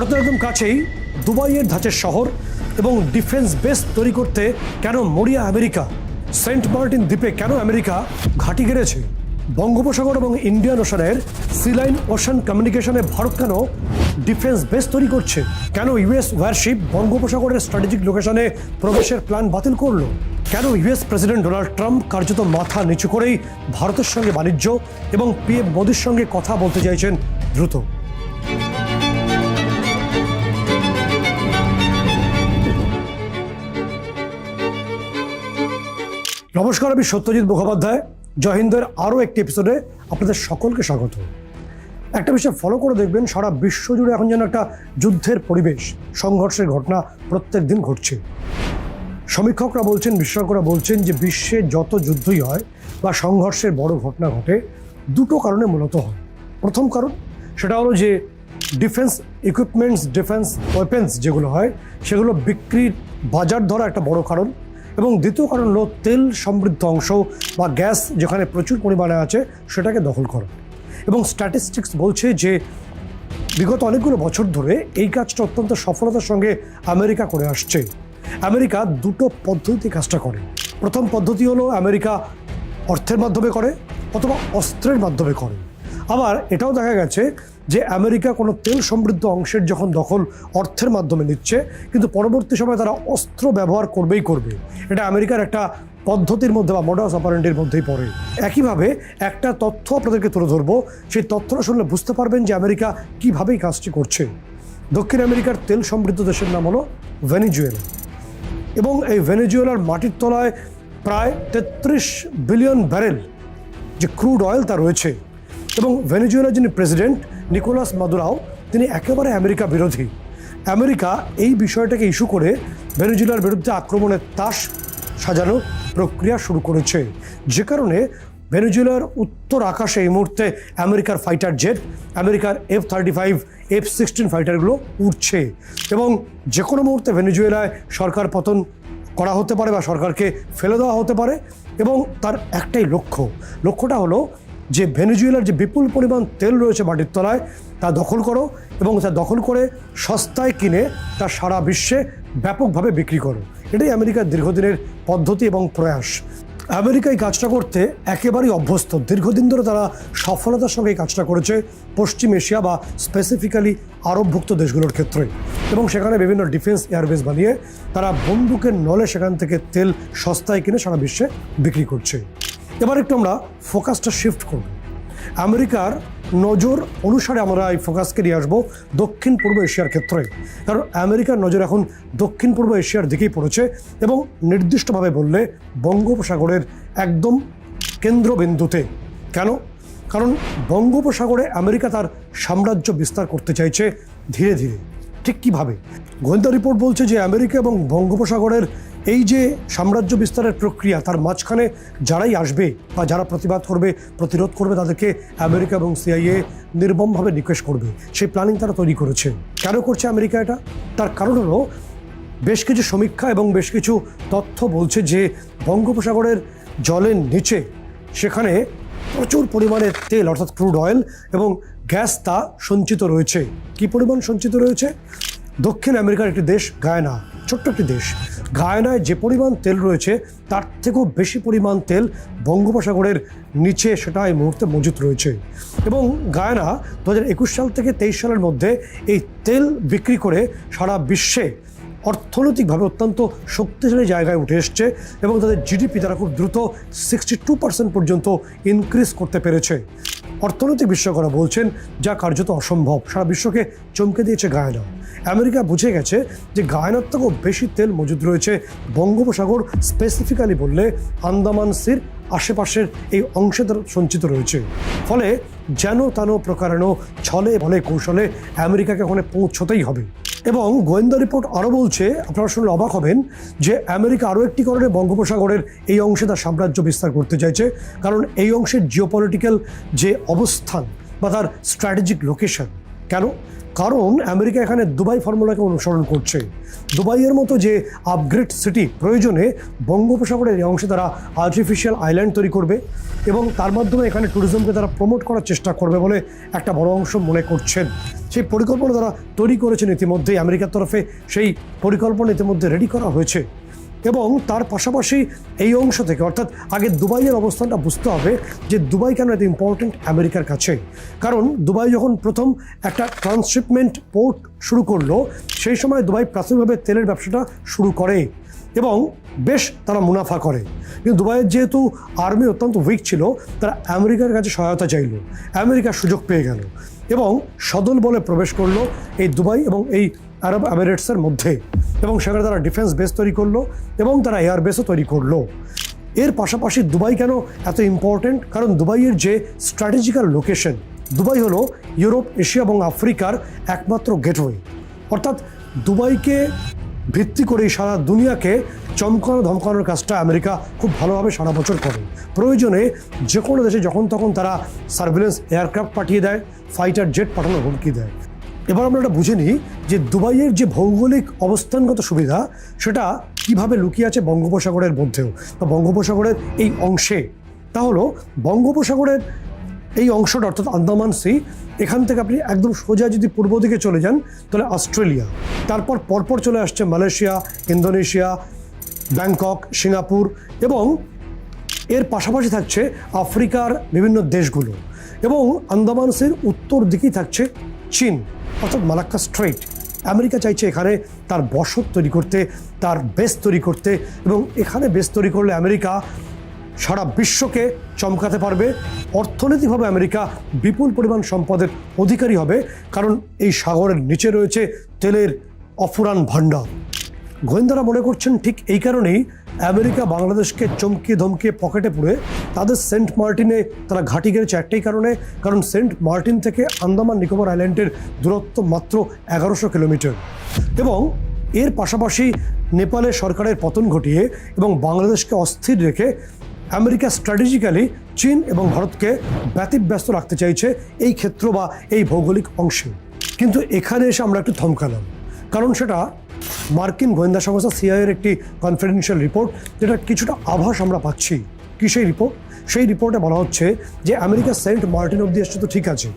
ভারতের একদম কাছেই দুবাইয়ের ধাঁচের শহর এবং ডিফেন্স বেস তৈরি করতে কেন মরিয়া আমেরিকা, সেন্ট মার্টিন দ্বীপে কেন আমেরিকা ঘাঁটি গেড়েছে? বঙ্গোপসাগর এবং ইন্ডিয়ান ওশানের সিলাইন ওশান কমিউনিকেশনে ভারত কেন ডিফেন্স বেস তৈরি করছে? কেন ইউএস ওয়ারশিপ বঙ্গোপসাগরের স্ট্র্যাটেজিক লোকেশনে প্রবেশের প্ল্যান বাতিল করল? কেন ইউএস প্রেসিডেন্ট ডোনাল্ড ট্রাম্প কার্যত মাথা নিচু করেই ভারতের সঙ্গে বাণিজ্য এবং পিএম মোদির সঙ্গে কথা বলতে চাইছেন দ্রুত? নমস্কার, আমি সত্যজিৎ মুখোপাধ্যায়। জহিন্দের আরও একটি এপিসোডে আপনাদের সকলকে স্বাগত। একটা বিষয় ফলো করে দেখবেন, সারা বিশ্ব জুড়ে এখন যেন একটা যুদ্ধের পরিবেশ, সংঘর্ষের ঘটনা প্রত্যেক দিন ঘটছে। সমীক্ষকরা বলছেন, বিশেষজ্ঞরা বলছেন যে বিশ্বে যত যুদ্ধই হয় বা সংঘর্ষের বড় ঘটনা ঘটে, দুটো কারণে মূলত হয়। প্রথম কারণ, সেটা হলো যে ডিফেন্স ইকুইপমেন্টস ডিফেন্স ওয়েপেন্স যেগুলো হয়, সেগুলো বিক্রির বাজার ধরা একটা বড় কারণ। এবং দ্বিতীয় কারণ হলো তেল সমৃদ্ধ অংশ বা গ্যাস যেখানে প্রচুর পরিমাণে আছে সেটাকে দখল করা। এবং স্ট্যাটিস্টিক্স বলছে যে বিগত অনেকগুলো বছর ধরে এই কাজটা অত্যন্ত সফলতার সঙ্গে আমেরিকা করে আসছে। আমেরিকা দুটো পদ্ধতিতে কাজটা করে। প্রথম পদ্ধতি হলো আমেরিকা অর্থের মাধ্যমে করে অথবা অস্ত্রের মাধ্যমে করে। আবার এটাও দেখা গেছে যে আমেরিকা কোনো তেল সমৃদ্ধ অংশের যখন দখল অর্থের মাধ্যমে নিচ্ছে, কিন্তু পরবর্তী সময়ে তারা অস্ত্র ব্যবহার করবেই করবে। এটা আমেরিকার একটা পদ্ধতির মধ্যে বা মডাস অপারেন্টের মধ্যেই পড়ে। একইভাবে একটা তথ্য আপনাদেরকে তুলে ধরবো, সেই তথ্যটা শুনলে বুঝতে পারবেন যে আমেরিকা কীভাবেই কাজটি করছে। দক্ষিণ আমেরিকার তেল সমৃদ্ধ দেশের নাম হলো ভেনিজুয়েলা। এবং এই ভেনিজুয়েলার মাটির তলায় প্রায় তেত্রিশ বিলিয়ন ব্যারেল যে ক্রুড অয়েল তা রয়েছে। এবং ভেনেজুয়েলার যিনি প্রেসিডেন্ট নিকোলাস মাদুরাও, তিনি একেবারে আমেরিকা বিরোধী। আমেরিকা এই বিষয়টাকে ইস্যু করে ভেনেজুয়েলার বিরুদ্ধে আক্রমণের তাস সাজানো প্রক্রিয়া শুরু করেছে। যে কারণে ভেনেজুয়েলার উত্তর আকাশে এই মুহূর্তে আমেরিকার ফাইটার জেট, আমেরিকার F thirty five, F sixteen ফাইটারগুলো উঠছে এবং যে কোনো মুহূর্তে ভেনেজুয়েলায় সরকার পতন করা হতে পারে বা সরকারকে ফেলে দেওয়া হতে পারে এবং তার একটাই লক্ষ্য। লক্ষ্যটা হলো যে ভেনেজুয়েলার যে বিপুল পরিমাণ তেল রয়েছে মাটির তলায়, তা দখল করো এবং তা দখল করে সস্তায় কিনে তা সারা বিশ্বে ব্যাপকভাবে বিক্রি করো। এটাই আমেরিকার দীর্ঘদিনের পদ্ধতি এবং প্রয়াস। আমেরিকা এই কাজটা করতে একেবারেই অভ্যস্ত। দীর্ঘদিন ধরে তারা সফলতার সঙ্গে এই কাজটা করেছে পশ্চিম এশিয়া বা স্পেসিফিক্যালি আরবভুক্ত দেশগুলোর ক্ষেত্রে। এবং সেখানে বিভিন্ন ডিফেন্স এয়ারবেস বানিয়ে তারা বন্দুকের নলে সেখান থেকে তেল সস্তায় কিনে সারা বিশ্বে বিক্রি করছে। এবার একটু আমরা ফোকাসটা শিফট করব। আমেরিকার নজর অনুসারে আমরা এই ফোকাসকে নিয়ে আসব দক্ষিণ পূর্ব এশিয়ার ক্ষেত্রে। কারণ আমেরিকার নজর এখন দক্ষিণ পূর্ব এশিয়ার দিকেই পড়েছে এবং নির্দিষ্টভাবে বললে বঙ্গোপসাগরের একদম কেন্দ্রবিন্দুতে। কেন? কারণ বঙ্গোপসাগরে আমেরিকা তার সাম্রাজ্য বিস্তার করতে চাইছে ধীরে ধীরে। ঠিক কীভাবে? গোয়েন্দা রিপোর্ট বলছে যে আমেরিকা এবং বঙ্গোপসাগরের এই যে সাম্রাজ্য বিস্তারের প্রক্রিয়া, তার মাঝখানে যারাই আসবে বা যারা প্রতিবাদ করবে, প্রতিরোধ করবে, তাদেরকে আমেরিকা এবং সিআইএ নির্মমভাবে নিকেশ করবে। সেই প্ল্যানিং তারা তৈরি করেছে। কেন করছে আমেরিকা এটা? তার কারণ হলো, বেশ কিছু সমীক্ষা এবং বেশ কিছু তথ্য বলছে যে বঙ্গোপসাগরের জলের নিচে সেখানে প্রচুর পরিমাণে তেল, অর্থাৎ ক্রুড অয়েল এবং গ্যাস তা সঞ্চিত রয়েছে। কি পরিমাণ সঞ্চিত রয়েছে? দক্ষিণ আমেরিকার একটি দেশ, গায়না, ছোট্ট একটি দেশ। গায়নায় যে পরিমাণ তেল রয়েছে, তার থেকেও বেশি পরিমাণ তেল বঙ্গোপসাগরের নিচে সেটা এই মুহূর্তে মজুত রয়েছে। এবং গায়না দু হাজার একুশ সাল থেকে তেইশ সালের মধ্যে এই তেল বিক্রি করে সারা বিশ্বে অর্থনৈতিকভাবে অত্যন্ত শক্তিশালী জায়গায় উঠে এসছে এবং তাদের জিডিপি তারা খুব দ্রুত সিক্সটি টু পার্সেন্ট পর্যন্ত ইনক্রিজ করতে পেরেছে। অর্থনৈতিক বিশ্বকরা বলছেন, যা কার্যত অসম্ভব। সারা বিশ্বকে চমকে দিয়েছে গায়না। আমেরিকা বুঝে গেছে যে গায়নার থেকেও বেশি তেল মজুদ রয়েছে। বঙ্গোপসাগর স্পেসিফিক্যালি বললে আন্দামান সির আশেপাশের এই অংশে সঞ্চিত রয়েছে। ফলে যেন তেন প্রকারেণ ছলে বলে কৌশলে আমেরিকাকে ওখানে পৌঁছতেই হবে। এবং গোয়েন্দা রিপোর্ট আরও বলছে, আপনারা শুনলে অবাক হবেন, যে আমেরিকা আরও একটি কারণে বঙ্গোপসাগরের এই অংশে তার সাম্রাজ্য বিস্তার করতে চাইছে। কারণ এই অংশের জিওপলিটিক্যাল যে অবস্থান বা তার স্ট্র্যাটেজিক লোকেশন কেন? কারণ আমেরিকা এখানে দুবাই ফর্মুলাকে অনুসরণ করছে। দুবাইয়ের মতো যে আপগ্রেড সিটি প্রয়োজনে বঙ্গোপসাগরের এই অংশে তারা আর্টিফিশিয়াল আইল্যান্ড তৈরি করবে এবং তার মাধ্যমে এখানে ট্যুরিজমকে তারা প্রমোট করার চেষ্টা করবে বলে একটা বড় অংশ মনে করছেন। সেই পরিকল্পনা তারা তৈরি করেছেন ইতিমধ্যেই। আমেরিকার তরফে সেই পরিকল্পনা ইতিমধ্যে রেডি করা হয়েছে। এবং তার পাশাপাশি এই অংশ থেকে, অর্থাৎ আগে দুবাইয়ের অবস্থানটা বুঝতে হবে যে দুবাই কেন এত ইম্পর্টেন্ট আমেরিকার কাছে। কারণ দুবাই যখন প্রথম একটা ট্রান্সশিপমেন্ট পোর্ট শুরু করল, সেই সময় দুবাই প্রাথমিকভাবে তেলের ব্যবসাটা শুরু করে এবং বেশ তারা মুনাফা করে। কিন্তু দুবাইয়ের যেহেতু আর্মি অত্যন্ত উইক ছিল, তারা আমেরিকার কাছে সহায়তা চাইল। আমেরিকার সুযোগ পেয়ে গেল। এবং সদল বলে প্রবেশ করল এই দুবাই এবং এই আরব আমিরেটসের মধ্যে। এবং সেখানে তারা ডিফেন্স বেস তৈরি করল এবং তারা এয়ার বেসও তৈরি করল। এর পাশাপাশি দুবাই কেন এত ইম্পর্টেন্ট কারণ দুবাইয়ের যে স্ট্র্যাটেজিক্যাল লোকেশন দুবাই হলো ইউরোপ, এশিয়া এবং আফ্রিকার একমাত্র গেটওয়ে অর্থাৎ দুবাইকে ভিত্তি করেই সারা দুনিয়াকে চমকানো, ধমকানোর কাজটা আমেরিকা খুব ভালোভাবে সারা বছর করে। প্রয়োজনে যে কোনো দেশে যখন তখন তারা সার্ভিলেন্স এয়ারক্রাফট পাঠিয়ে দেয়, ফাইটার জেট পাঠানোর হুমকি দেয়। এবার আমরা এটা বুঝে নিই যে দুবাইয়ের যে ভৌগোলিক অবস্থানগত সুবিধা, সেটা কীভাবে লুকিয়ে আছে বঙ্গোপসাগরের মধ্যেও। বা বঙ্গোপসাগরের এই অংশে, তা হলো বঙ্গোপসাগরের এই অংশটা অর্থাৎ আন্দামান সি, এখান থেকে আপনি একদম সোজা যদি পূর্ব দিকে চলে যান, তাহলে অস্ট্রেলিয়া। তারপর পরপর চলে আসছে মালয়েশিয়া, ইন্দোনেশিয়া, ব্যাংকক, সিঙ্গাপুর এবং এর পাশাপাশি থাকছে আফ্রিকার বিভিন্ন দেশগুলো এবং আন্দামান সির উত্তর দিকেই থাকছে চীন, অর্থাৎ মালাক্কা স্ট্রেট আমেরিকা চাইছে এখানে তার বসত তৈরি করতে, তার বেস তৈরি করতে এবং এখানে বেস তৈরি করলে আমেরিকা সারা বিশ্বকে চমকাতে পারবে। অর্থনৈতিকভাবে আমেরিকা বিপুল পরিমাণ সম্পদের অধিকারী হবে, কারণ এই সাগরের নিচে রয়েছে তেলের অফুরান ভাণ্ডার। গোয়েন্দারা মনে করছেন ঠিক এই কারণেই আমেরিকা বাংলাদেশকে চমকিয়ে ধমকিয়ে পকেটে পুড়ে। তাদের সেন্ট মার্টিনে তারা ঘাঁটি গেড়েছে একটাই কারণে, কারণ সেন্ট মার্টিন থেকে আন্দামান নিকোবর আইল্যান্ডের দূরত্ব মাত্র এগারোশো কিলোমিটার। এবং এর পাশাপাশি নেপালে সরকারের পতন ঘটিয়ে এবং বাংলাদেশকে অস্থির রেখে আমেরিকা স্ট্র্যাটেজিক্যালি চীন এবং ভারতকে ব্যতিব্যস্ত রাখতে চাইছে এই ক্ষেত্র বা এই ভৌগোলিক অংশে। কিন্তু এখানে এসে আমরা একটু থমকালাম। কারণ সেটা মার্কিন গোয়েন্দা সংস্থা সিআইয়ের একটি কনফিডেন্সিয়াল রিপোর্ট, যেটা কিছুটা আভাস আমরা পাচ্ছি। কি সেই রিপোর্ট? সেই রিপোর্টে বলা হচ্ছে যে আমেরিকা সেন্ট মার্টিন অব্দি এসছে তো ঠিক আছে,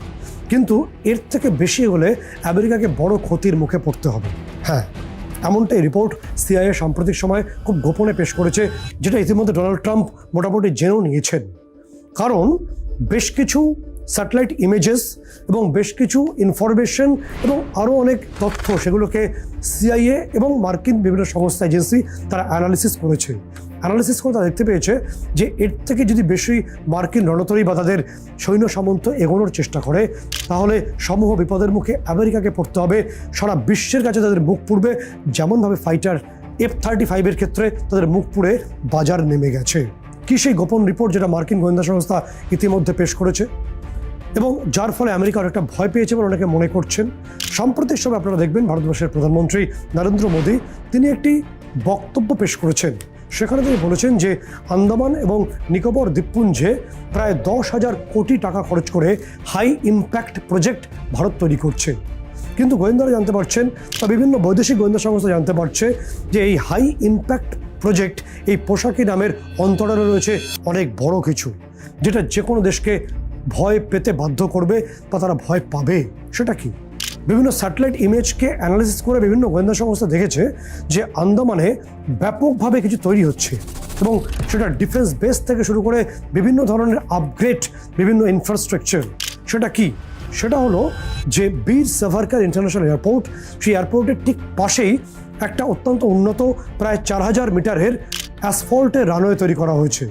কিন্তু এর থেকে বেশি হলে আমেরিকাকে বড় ক্ষতির মুখে পড়তে হবে। হ্যাঁ এমনটাই রিপোর্ট সিআইএ সাম্প্রতিক সময় খুব গোপনে পেশ করেছে, যেটা ইতিমধ্যে ডোনাল্ড ট্রাম্প মোটামুটি জেনেও নিয়েছেন। কারণ বেশ কিছু স্যাটেলাইট ইমেজেস এবং বেশ কিছু ইনফরমেশন এবং আরও অনেক তথ্য সেগুলোকে সিআইএ এবং মার্কিন বিভিন্ন সংস্থা এজেন্সি তারা অ্যানালিসিস করেছে। অ্যানালিসিস করে তারা দেখতে পেয়েছে যে এর থেকে যদি বেশি মার্কিন রণতরী বা তাদের সৈন্য সামন্ত এগোনোর চেষ্টা করে, তাহলে সমূহ বিপদের মুখে আমেরিকাকে পড়তে হবে। সারা বিশ্বের কাছে তাদের মুখ পুড়বে। যেমনভাবে ফাইটার এফ থার্টি ফাইভের ক্ষেত্রে তাদের মুখ পুড়ে বাজার নেমে গেছে। কি সেই গোপন রিপোর্ট যেটা মার্কিন গোয়েন্দা সংস্থা ইতিমধ্যে পেশ করেছে? এবং যার ফলে আমেরিকা অনেকটা ভয় পেয়েছে বলে অনেকে মনে করছেন। সাম্প্রতিক সময় আপনারা দেখবেন ভারতবর্ষের প্রধানমন্ত্রী নরেন্দ্র মোদী, তিনি একটি বক্তব্য পেশ করেছেন। সেখানে তিনি বলেছেন যে আন্দামান এবং নিকোবর দ্বীপপুঞ্জে প্রায় দশ হাজার কোটি টাকা খরচ করে হাই ইম্প্যাক্ট প্রজেক্ট ভারত তৈরি করছে। কিন্তু গোয়েন্দারা জানতে পারছেন বা বিভিন্ন বৈদেশিক গোয়েন্দা সংস্থা জানতে পারছে যে এই হাই ইম্প্যাক্ট প্রজেক্ট এই পোশাকি নামের অন্তরালে রয়েছে অনেক বড় কিছু, যেটা যে কোনো দেশকে ভয় পেতে বাধ্য করবে বা তারা ভয় পাবে। সেটা কি? বিভিন্ন স্যাটেলাইট ইমেজকে অ্যানালিসিস করে বিভিন্ন গোয়েন্দা সংস্থা দেখেছে যে আন্দামানে ব্যাপকভাবে কিছু তৈরি হচ্ছে এবং সেটা ডিফেন্স বেস থেকে শুরু করে বিভিন্ন ধরনের আপগ্রেড বিভিন্ন ইনফ্রাস্ট্রাকচার সেটা কি? সেটা হলো যে বীর সাভারকার ইন্টারন্যাশনাল এয়ারপোর্ট সেই এয়ারপোর্টের ঠিক পাশেই একটা অত্যন্ত উন্নত, প্রায় চার হাজার মিটারের অ্যাসফল্টের রানওয়ে তৈরি করা হয়েছে।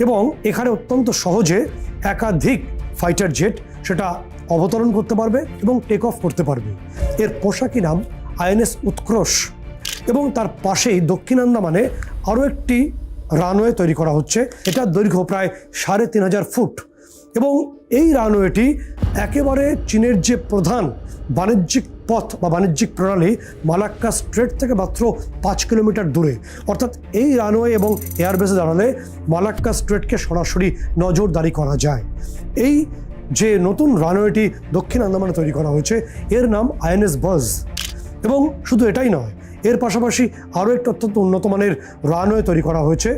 এবং এখানে অত্যন্ত সহজে একাধিক ফাইটার জেট সেটা অবতরণ করতে পারবে এবং টেক অফ করতে পারবে। এর পোশাকি নাম আইএনএস উৎকর্ষ এবং তার পাশেই দক্ষিণ আন্দামানে আরও একটি রানওয়ে তৈরি করা হচ্ছে। এটার দৈর্ঘ্য প্রায় সাড়ে তিন হাজার ফুট এবং এই রানওয়েটি একেবারে চীনের যে প্রধান বাণিজ্যিক পথ বা বাণিজ্যিক প্রণালী মালাক্কা স্ট্রেট থেকে মাত্র পাঁচ কিলোমিটার দূরে। অর্থাৎ এই রানওয়ে এবং এয়ারবেসে দাঁড়ালে মালাক্কা স্ট্রেটকে সরাসরি নজরদারি করা যায়। এই যে নতুন রানওয়েটি দক্ষিণ আন্দামানে তৈরি করা হয়েছে, এর নাম আইএনএস বাজ এবং শুধু এটাই নয়, এর পাশাপাশি আরও একটি অত্যন্ত উন্নত মানের রানওয়ে তৈরি করা হয়েছে,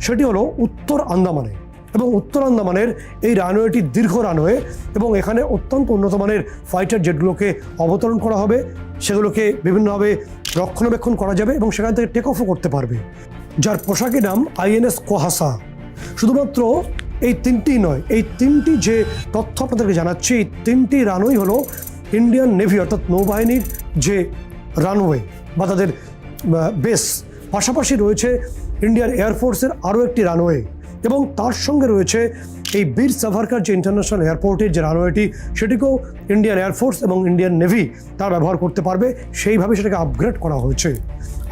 সেটি হলো উত্তর আন্দামানে। এবং উত্তর আন্দামানের এই রানওয়েটি দীর্ঘ রানওয়ে এবং এখানে অত্যন্ত উন্নত মানের ফাইটার জেটগুলোকে অবতরণ করা হবে, সেগুলোকে বিভিন্নভাবে রক্ষণাবেক্ষণ করা যাবে এবং সেখান থেকে টেক অফও করতে পারবে, যার পোশাকি নাম আইএনএস কোহাসা। শুধুমাত্র এই তিনটি নয়, এই তিনটি যে তথ্য আপনাদেরকে জানাচ্ছি, এই তিনটি রানওয়ে হলো ইন্ডিয়ান নেভি অর্থাৎ নৌবাহিনীর যে রানওয়ে বা তাদের বেস পাশাপাশি রয়েছে ইন্ডিয়ান এয়ারফোর্সের আরও একটি রানওয়ে এবং তার সঙ্গে রয়েছে এই বীর সাভারকার যে ইন্টারন্যাশনাল এয়ারপোর্টের যে রানওয়েটি সেটিকেও ইন্ডিয়ান এয়ারফোর্স এবং ইন্ডিয়ান নেভি তারা ব্যবহার করতে পারবে। সেইভাবে সেটাকে আপগ্রেড করা হয়েছে।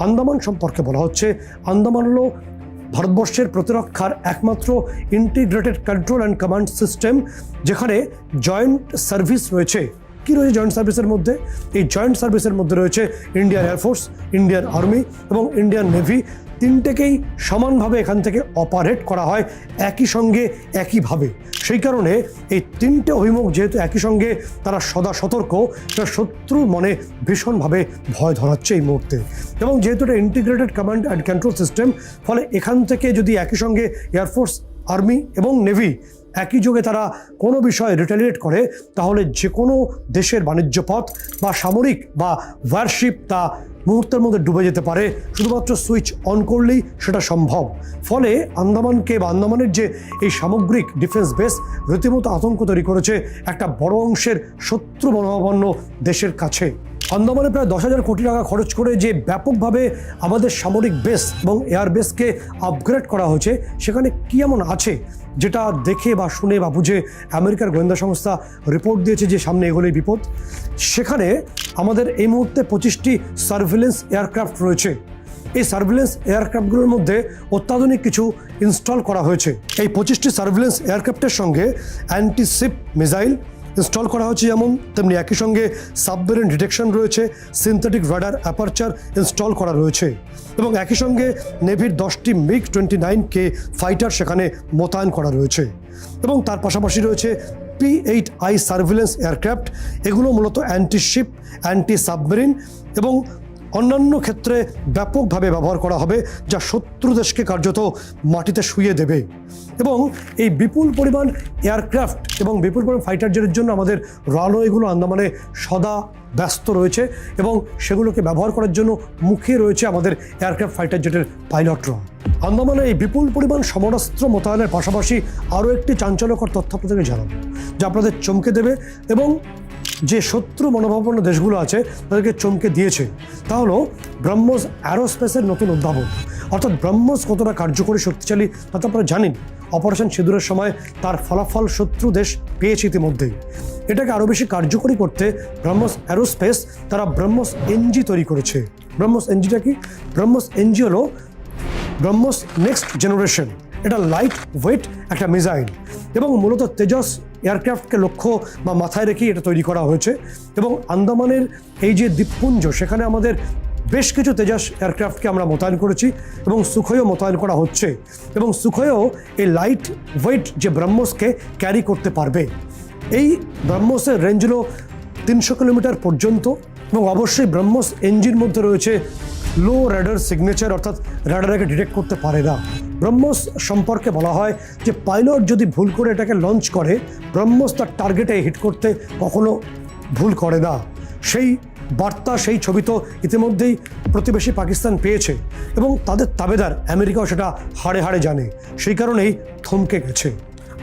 আন্দামান সম্পর্কে বলা হচ্ছে, আন্দামান হলো ভারতবর্ষের প্রতিরক্ষার একমাত্র integrated control and command system যেখানে জয়েন্ট সার্ভিস রয়েছে। কি রয়েছে জয়েন্ট সার্ভিসের মধ্যে? এই জয়েন্ট সার্ভিসের মধ্যে রয়েছে Indian air force Indian army এবং ইন্ডিয়ান নেভি তিনটেকেই সমানভাবে এখান থেকে অপারেট করা হয় একই সঙ্গে একইভাবে। সেই কারণে এই তিনটে অভিমুখ যেহেতু একই সঙ্গে, তারা সদা সতর্ক সেটা শত্রুর মনে ভীষণভাবে ভয় ধরাচ্ছে এই মুহূর্তে। এবং যেহেতু এটা integrated command and control system ফলে এখান থেকে যদি একই সঙ্গে এয়ারফোর্স আর্মি এবং নেভি একই যোগে তারা কোনো বিষয়ে রিটালিয়েট করে, তাহলে যে কোনো দেশের বাণিজ্য পথ বা সামরিক বা ওয়ারশিপ তা মুহূর্তের মধ্যে ডুবে যেতে পারে। শুধুমাত্র সুইচ অন করলেই সেটা সম্ভব। ফলে আন্দামানকে বা আন্দামানের যে এই সামগ্রিক ডিফেন্স বেস, রীতিমতো আতঙ্ক তৈরি করেছে একটা বড় অংশের শত্রু মনোভাবান্ন দেশের কাছে। আন্দামানে প্রায় দশ হাজার কোটি টাকা খরচ করে যে ব্যাপকভাবে আমাদের সামরিক বেস এবং এয়ার বেসকে আপগ্রেড করা হয়েছে, সেখানে কী এমন আছে? যেটা দেখে বা শুনে বা বুঝে আমেরিকার গোয়েন্দা সংস্থা রিপোর্ট দিয়েছে যে সামনে এগুলোই বিপদ। সেখানে আমাদের এই মুহূর্তে পঁচিশটি সার্ভিলেন্স এয়ারক্রাফট রয়েছে। এই সার্ভিলেন্স এয়ারক্রাফটগুলোর মধ্যে অত্যাধুনিক কিছু ইনস্টল করা হয়েছে। এই পঁচিশটি সার্ভিলেন্স এয়ারক্রাফটের সঙ্গে অ্যান্টিসিপ মিসাইল ইনস্টল করা হয়েছে যেমন, তেমনি একই সঙ্গে সাবমেরিন ডিটেকশন রয়েছে, সিনথেটিক রাডার অ্যাপারচার ইনস্টল করা রয়েছে। এবং একই সঙ্গে নেভির দশটি MiG twenty nine K fighter সেখানে মোতায়েন করা রয়েছে। এবং তার পাশাপাশি রয়েছে P eight I surveillance aircraft. এগুলো মূলত অ্যান্টি শিপ অ্যান্টি সাবমেরিন এবং অন্যান্য ক্ষেত্রে ব্যাপকভাবে ব্যবহার করা হবে, যা শত্রু দেশকে কার্যত মাটিতে শুয়ে দেবে। এবং এই বিপুল পরিমাণ এয়ারক্রাফট এবং বিপুল পরিমাণ ফাইটার জেটের জন্য আমাদের রানওয়েগুলো আন্দামানে সদা ব্যস্ত রয়েছে এবং সেগুলোকে ব্যবহার করার জন্য মুখে রয়েছে আমাদের এয়ারক্রাফট ফাইটার জেটের পাইলটরা আন্দামানে এই বিপুল পরিমাণ সমরাস্ত্র মোতায়েনের পাশাপাশি আরও একটি চাঞ্চল্যকর তথ্য আপনাদেরকে জানাব, যা আপনাদের চমকে দেবে এবং যে শত্রু মনোভাবাপন্ন দেশগুলো আছে, তাদেরকে চমকে দিয়েছে। তা হলো, ব্রহ্মোস অ্যারোস্পেসের নতুন উদ্ভাবন অর্থাৎ ব্রহ্মোস কতটা কার্যকরী, শক্তিশালী, তা তো আপনারা জানেন। অপারেশন সিঁদুরের সময় তার ফলাফল শত্রু দেশ পেয়েছে ইতিমধ্যেই। এটাকে আরও বেশি কার্যকরী করতে ব্রহ্মোস অ্যারোস্পেস তারা ব্রহ্মোস এনজি তৈরি করেছে। ব্রহ্মোস এনজিটা কি? ব্রহ্মোস এনজি হলো ব্রহ্মোস নেক্সট জেনারেশন। এটা লাইট ওয়েট একটা মিসাইল। এবং মূলত তেজস এয়ারক্রাফটকে লক্ষ্য বা মাথায় রেখেই এটা তৈরি করা হয়েছে এবং আন্দামানের এই যে দ্বীপপুঞ্জ, সেখানে আমাদের বেশ কিছু তেজাস এয়ারক্রাফটকে আমরা মোতায়েন করেছি এবং সুখয়ও মোতায়েন করা হচ্ছে এবং সুখয়ও এই লাইট ওয়েট যে ব্রহ্মোসকে ক্যারি করতে পারবে। এই ব্রহ্মোসের রেঞ্জ হলো তিনশো কিলোমিটার পর্যন্ত এবং অবশ্যই ব্রহ্মোস এনজির মধ্যে রয়েছে লো র্যাডার সিগনেচার অর্থাৎ র্যাডারকে ডিটেক্ট করতে পারে না। ব্রহ্মোস সম্পর্কে বলা হয় যে পাইলট যদি ভুল করে এটাকে লঞ্চ করে, ব্রহ্মোস তার টার্গেটে হিট করতে কখনো ভুল করে না। সেই বার্তা, সেই ছবি তো ইতিমধ্যেই প্রতিবেশী পাকিস্তান পেয়েছে এবং তাদের তাবেদার, আমেরিকাও সেটা হাড়ে হাড়ে জানে। সেই কারণেই থমকে গেছে।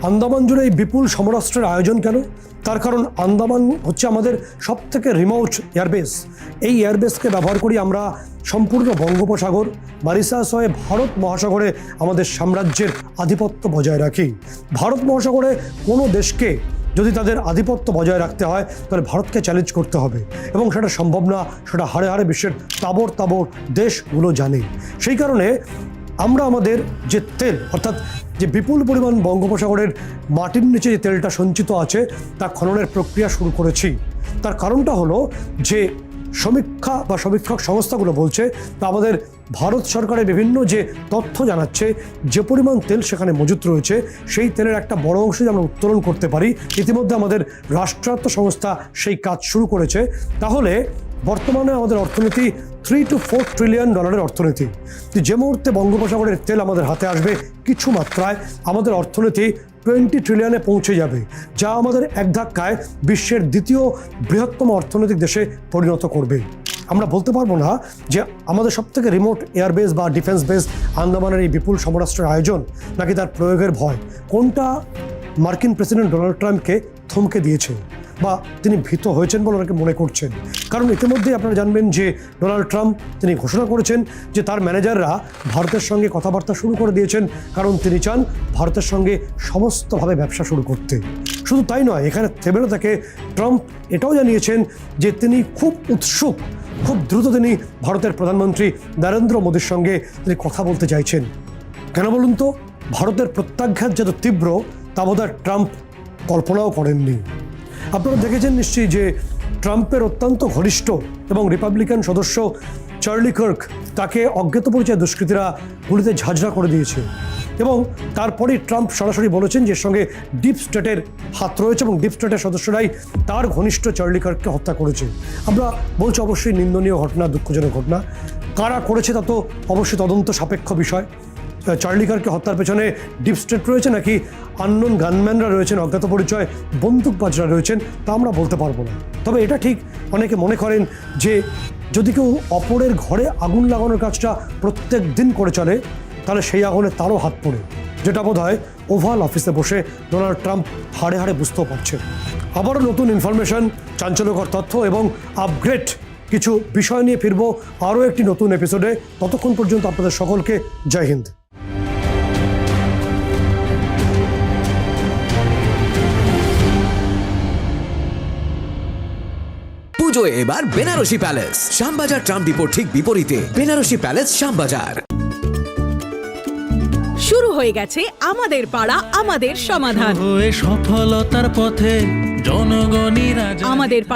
আন্দামান জুড়ে এই বিপুল সমরাস্ত্রের আয়োজন কেন? তার কারণ আন্দামান হচ্ছে আমাদের সব থেকে রিমোট এয়ারবেস এই এয়ারবেসকে ব্যবহার করি আমরা সম্পূর্ণ বঙ্গোপসাগর মারিসাস হয়ে ভারত মহাসাগরে আমাদের সাম্রাজ্যের আধিপত্য বজায় রাখি। ভারত মহাসাগরে কোনো দেশকে যদি তাদের আধিপত্য বজায় রাখতে হয়, তাহলে ভারতকে চ্যালেঞ্জ করতে হবে। এবং সেটা সম্ভব না, সেটা হাড়ে হাড়ে বিশ্বের তাবর তাবর দেশগুলো জানে। সেই কারণে আমরা আমাদের যে তেল, অর্থাৎ যে বিপুল পরিমাণ বঙ্গোপসাগরের মাটির নিচে যে তেলটা সঞ্চিত আছে, তা খননের প্রক্রিয়া শুরু করেছি। তার কারণটা হলো যে সমীক্ষা বা সমীক্ষক সংস্থাগুলো বলছে, তা আমাদের ভারত সরকারের বিভিন্ন যে তথ্য জানাচ্ছে, যে পরিমাণ তেল সেখানে মজুত রয়েছে, সেই তেলের একটা বড় অংশ আমরা উত্তোলন করতে পারি। ইতিমধ্যে আমাদের রাষ্ট্রায়ত্ত সংস্থা সেই কাজ শুরু করেছে। তাহলে বর্তমানে আমাদের অর্থনীতি থ্রি টু ফোর ট্রিলিয়ন ডলারের অর্থনীতি। যে মুহূর্তে বঙ্গোপসাগরের তেল আমাদের হাতে আসবে কিছু মাত্রায়, আমাদের অর্থনীতি টোয়েন্টি ট্রিলিয়নে পৌঁছে যাবে, যা আমাদের এক ধাক্কায় বিশ্বের দ্বিতীয় বৃহত্তম অর্থনৈতিক দেশে পরিণত করবে। আমরা বলতে পারব না যে আমাদের সব থেকে রিমোট এয়ারবেস বা ডিফেন্স বেস আন্দামানের এই বিপুল সমরাষ্ট্রের আয়োজন, নাকি তার প্রয়োগের ভয়, কোনটা মার্কিন প্রেসিডেন্ট ডোনাল্ড ট্রাম্পকে থমকে দিয়েছে। বা তিনি ভীত হয়েছেন বলে ওনাকে মনে করছেন। কারণ ইতিমধ্যেই আপনারা জানবেন যে ডোনাল্ড ট্রাম্প তিনি ঘোষণা করেছেন যে তার ম্যানেজাররা ভারতের সঙ্গে কথাবার্তা শুরু করে দিয়েছেন, কারণ তিনি চান ভারতের সঙ্গে সমস্তভাবে ব্যবসা শুরু করতে। শুধু তাই নয়, এখানে থেমে না থেকে ট্রাম্প এটাও জানিয়েছেন যে তিনি খুব উৎসুক, খুব দ্রুত তিনি ভারতের প্রধানমন্ত্রী নরেন্দ্র মোদীর সঙ্গে তিনি কথা বলতে চাইছেন। কেন বলুন তো? ভারতের প্রত্যাঘাত যত তীব্র, তা বোধহয় ট্রাম্প কল্পনাও করেননি। আপনারা দেখেছেন নিশ্চয়ই যে ট্রাম্পের অত্যন্ত ঘনিষ্ঠ এবং রিপাবলিকান সদস্য চার্লি কার্ক তাকে অজ্ঞাত পরিচয় দুষ্কৃতীরা গুলিতে ঝাঁঝরা করে দিয়েছে। এবং তারপরেই ট্রাম্প সরাসরি বলেছেন যে সঙ্গে ডিপ স্টেটের হাত রয়েছে এবং ডিপ স্টেটের সদস্যরাই তার ঘনিষ্ঠ চার্লি কার্ককে হত্যা করেছে। আমরা বলছি অবশ্যই নিন্দনীয় ঘটনা, দুঃখজনক ঘটনা। কারা করেছে তা তো অবশ্যই তদন্ত সাপেক্ষ বিষয়। চার্লিকারকে হত্যার পেছনে ডিপ স্টেট রয়েছে নাকি আননোন গানম্যানরা রয়েছেন, অজ্ঞাত পরিচয় বন্দুকবাজরা রয়েছেন, তা আমরা বলতে পারব না। তবে এটা ঠিক, অনেকে মনে করেন যে যদি কেউ অপরের ঘরে আগুন লাগানোর কাজটা প্রত্যেক দিন করে চলে, তাহলে সেই আগুনে তারও হাত পড়ে, যেটা বোধ হয় ওভাল অফিসে বসে ডোনাল্ড ট্রাম্প হাড়ে হাড়ে বুঝতেও পারছেন আবারও নতুন ইনফরমেশন, চাঞ্চল্যকর তথ্য এবং আপগ্রেড কিছু বিষয় নিয়ে ফিরবো আরও একটি নতুন এপিসোডে। ততক্ষণ পর্যন্ত আপনাদের সকলকে জয় হিন্দ। পুজোয় এবার বেনারসি প্যালেস। শ্যামবাজার ট্রাম ডিপোর ঠিক বিপরীতে বেনারসি প্যালেস শ্যামবাজার। শুরু হয়ে গেছে আমাদের পাড়া আমাদের সমাধান। হয়ে সফলতার পথে জনগণই রাজা। আমাদের পাড়া